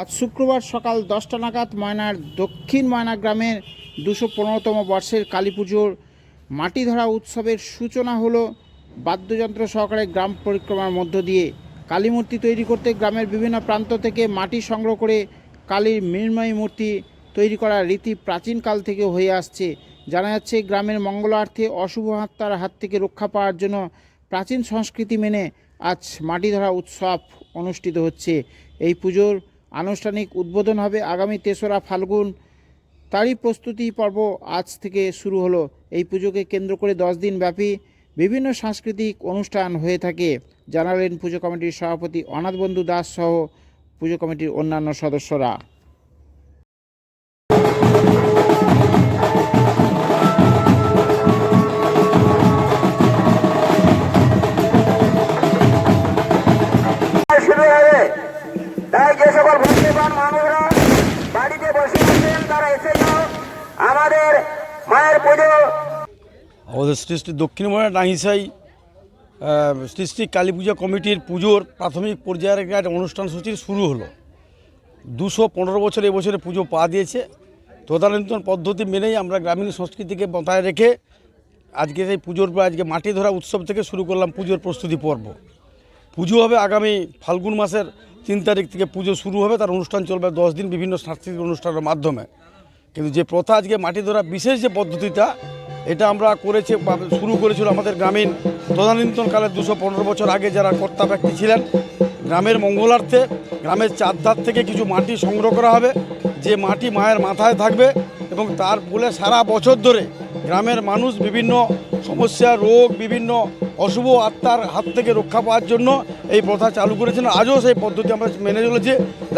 আজ শুক্রবার সকাল দশটা নাগাদ ময়নার দক্ষিণ ময়না গ্রামের দুশো পনেরোতম বর্ষের কালী পুজোর মাটি ধরা উৎসবের সূচনা হলো বাদ্যযন্ত্র সহকারে গ্রাম পরিক্রমার মধ্য দিয়ে। কালী মূর্তি তৈরি করতে গ্রামের বিভিন্ন প্রান্ত থেকে মাটি সংগ্রহ করে কালীর মৃন্ময়ী মূর্তি তৈরি করার রীতি প্রাচীনকাল থেকে হয়ে আসছে। জানা যাচ্ছে, গ্রামের মঙ্গলার্থে অশুভ আত্মার হাত থেকে রক্ষা পাওয়ার জন্য প্রাচীন সংস্কৃতি মেনে আজ মাটি ধরা উৎসব অনুষ্ঠিত হচ্ছে। এই পুজোর আনুষ্ঠানিক উদ্বোধন হবে আগামী তেসরা ফাল্গুন। তারই প্রস্তুতি পর্ব আজ থেকে শুরু হলো। এই পুজোকে কেন্দ্র করে দশ দিন ব্যাপী বিভিন্ন সাংস্কৃতিক অনুষ্ঠান হয়ে থাকে। জানালেন পুজো কমিটির সভাপতি অনাথবন্ধু দাস সহ পুজো কমিটির অন্যান্য সদস্যরা। মায়ের পুজো। আমাদের শ্রী দক্ষিণময় নাহিসাই আহ, শ্রী কালী পূজা কমিটির পুজোর প্রাথমিক পর্যায়ের একটা অনুষ্ঠান সূচি শুরু হলো। দুশো পনেরো বছর এবছরে পুজো পা দিয়েছে। তদানীন্তন পদ্ধতি মেনেই আমরা গ্রামীণ সংস্কৃতিকে বজায় রেখে আজকে এই পুজোর আজকে মাটি ধরা উৎসব থেকে শুরু করলাম পুজোর প্রস্তুতি পর্ব। পুজো হবে আগামী ফাল্গুন মাসের তিন তারিখ থেকে পুজো শুরু হবে। তার অনুষ্ঠান চলবে দশ দিন বিভিন্ন সাংস্কৃতিক অনুষ্ঠানের মাধ্যমে। কিন্তু যে প্রথা আজকে মাটি ধরা বিশেষ যে পদ্ধতিটা, এটা আমরা করেছে শুরু করেছিল আমাদের গ্রামীণ তদানীন্তনকালে দুশো পনেরো বছর আগে যারা কর্তা ব্যক্তি ছিলেন, গ্রামের মঙ্গলার্থে, গ্রামের চারধার থেকে কিছু মাটি সংগ্রহ করা হবে, যে মাটি মায়ের মাথায় থাকবে এবং তার বলে সারা বছর ধরে গ্রামের মানুষ বিভিন্ন সমস্যা, রোগ, বিভিন্ন অশুভ আত্মার হাত থেকে রক্ষা পাওয়ার জন্য এই প্রথা চালু করেছেন। আজও সেই পদ্ধতি আমরা মেনে চলেছি।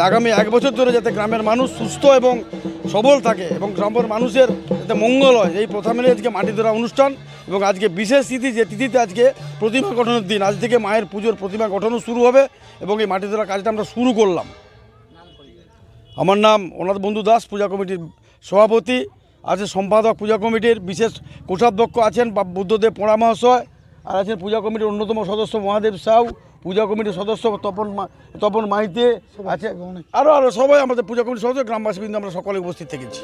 আগামী এক বছর ধরে যাতে গ্রামের মানুষ সুস্থ এবং সবল থাকে এবং গ্রামের মানুষের যাতে মঙ্গল হয়, এই প্রথা মেনে আজকে মাটি ধরা অনুষ্ঠান এবং আজকে বিশেষ তিথি, যে তিথিতে আজকে প্রতিমা গঠনের দিন, আজ থেকে মায়ের পুজোর প্রতিমা গঠনও শুরু হবে এবং এই মাটি ধরা কাজটা আমরা শুরু করলাম। আমার নাম অনাথ বন্ধু দাস, পূজা কমিটির সভাপতি। আছে সম্পাদক পূজা কমিটির বিশেষ কোষাধ্যক্ষ আছেন বুদ্ধদেব পোড়া মহাশয় আর আছেন পূজা কমিটির অন্যতম সদস্য মহাদেব সাউ। পূজা কমিটির সদস্য তপন তপন মাইতে আছে। আরও আরও সবাই আমাদের পূজা কমিটির সদস্য গ্রামবাসী কিন্তু আমরা সকলে উপস্থিত থেকেছি।